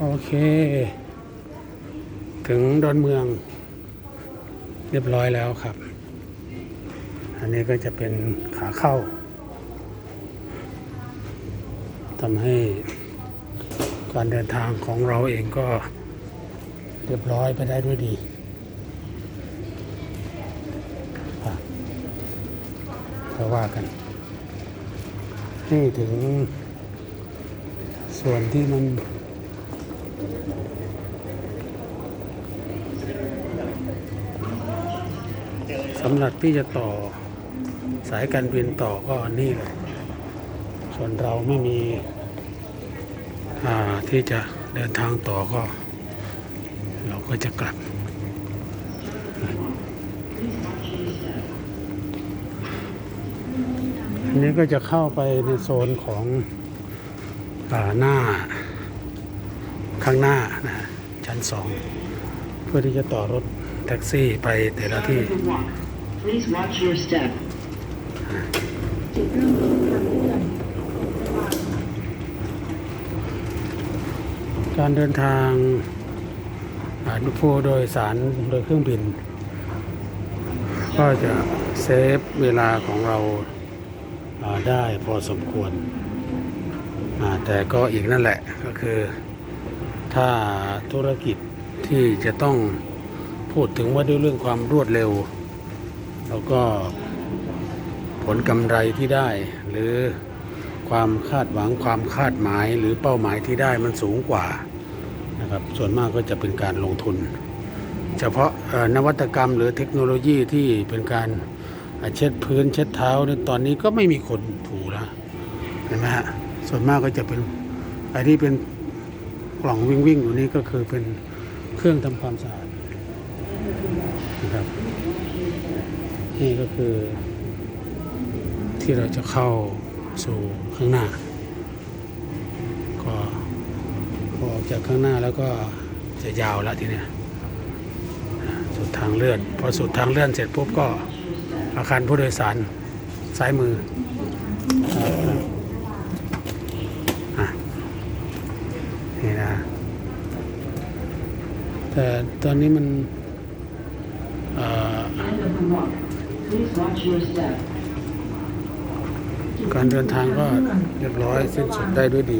โอเค ถึงดอนเมือง เรียบร้อยแล้วครับ อันนี้ก็จะเป็นขาเข้าทำให้การเดินทางของเราเองก็เรียบร้อยไปได้ด้วยดีครับก็ว่ากันนี่ถึงส่วนที่มัน สำหรับที่จะต่อสายการบินต่อก็นี่เลยส่วนเราไม่มีอ่าที่จะเดินทางต่อก็ เราก็จะกลับ อันนี้ก็จะเข้าไปในโซนของอาหน้า ข้างหน้านะชั้นสองเพื่อที่จะต่อรถแท็กซี่ไปแต่ละที่ Driver walk. Please watch your step. การเดินทางอ่าผู้โดยสารโดยเครื่องบิน ก็จะเซฟเวลาของเราอ่าได้พอสมควรอ่าแต่ก็อีกนั่นแหละก็คือ ถ้าธุรกิจที่จะต้องพูดถึงว่าด้วยเรื่องความรวดเร็ว แล้วก็ผลกำไรที่ได้ หรือความคาดหวังความคาดหมายหรือเป้าหมายที่ได้มันสูงกว่านะครับส่วนมากก็จะเป็นการลงทุน เฉพาะนวัตกรรมหรือเทคโนโลยีที่เป็นการเช็ดพื้นเช็ดเท้าเนี่ยตอนนี้ก็ไม่มีคนถูแล้วเห็นไหมฮะส่วนมากก็จะเป็นไอ้ที่เป็น กล่องวิ่งวิ่งอยู่นี้ก็คือเป็นเครื่องทำความสะอาดนะครับนี่ก็คือที่เราจะเข้าสู่ข้างหน้า ก็พอออกจากข้างหน้าแล้วก็จะยาวแล้วทีเนี้ยสุดทางเลื่อน พอสุดทางเลื่อนเสร็จปุ๊บก็อาคารผู้โดยสารซ้ายมืออะนี่นะ แต่ตอนนี้มันการเดินทางก็เรียบร้อยสิ้นสุดได้ด้วยดี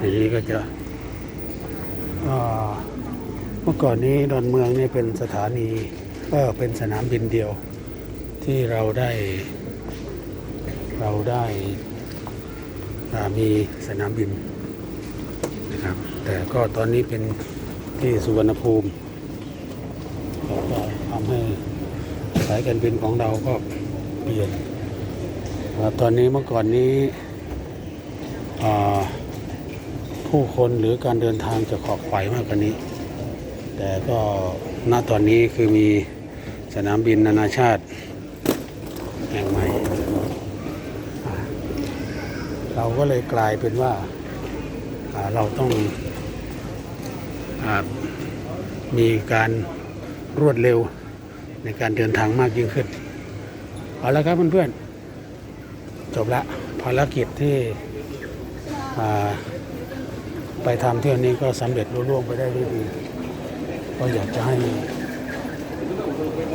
ทีนี้ก็จะเมื่อก่อนนี้ดอนเมืองนี่เป็นสถานีก็เป็นสนามบินเดียว ที่เราได้ เราได้ามีสนามบินนะครับ แต่ก็ตอนนี้เป็นที่สุวรรณภูมิเราก็ทำให้สายการบินของเราก็เปลี่ยนตอนนี้เมื่อก่อนนี้ผู้คนหรือการเดินทางจะขอบไขวมากกว่านี้ แต่ก็ณตอนนี้คือมีสนามบินนานาชาติ แห่งใหม่เราก็เลยกลายเป็นว่าเราต้องอมีการรวดเร็วในการเดินทางมากยิ่งขึ้น เอาละครับเพื่อนๆ จบละภารกิจที่ไปทำเที่ยวนี้ก็สำเร็จรุ่ร่วงไปได้ด้วยดี ก็อยากจะให้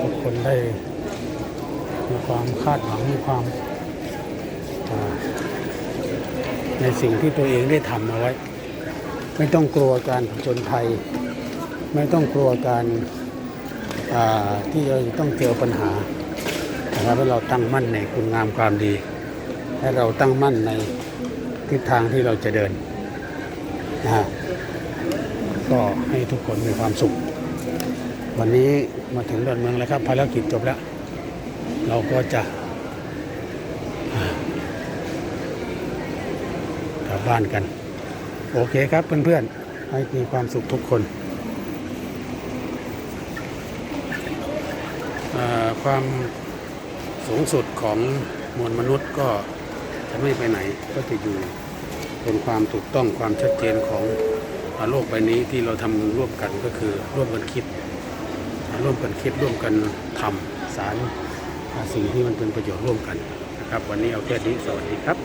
ทุกคนได้ ความคาดหวังมีความในสิ่งที่ตัวเองได้ทำเอาไว้ ไม่ต้องกลัวการผจญภัย ไม่ต้องกลัวการที่เราต้องเจอปัญหานะครับให้เราตั้งมั่นในคุณงามความดีให้เราตั้งมั่นในทิศทางที่เราจะเดินนะฮะก็ให้ทุกคนมีความสุข วันนี้มาถึงดอนเมืองแล้วครับภารกิจจบแล้ว เราก็จะกลับบ้านกัน โอเคครับเพื่อนๆ ให้มีความสุขทุกคนความสูงสุดของมวลมนุษย์ก็จะไม่ไปไหนก็จะอยู่เป็นความถูกต้องความชัดเจนของโลกใบนี้ที่เราทำร่วมกันก็คือร่วมกันคิด ร่วมกันคิดร่วมกันทำสาร สิ่งที่มันเป็นประโยชน์ร่วมกันนะครับ วันนี้เอาแค่นี้สวัสดีครับ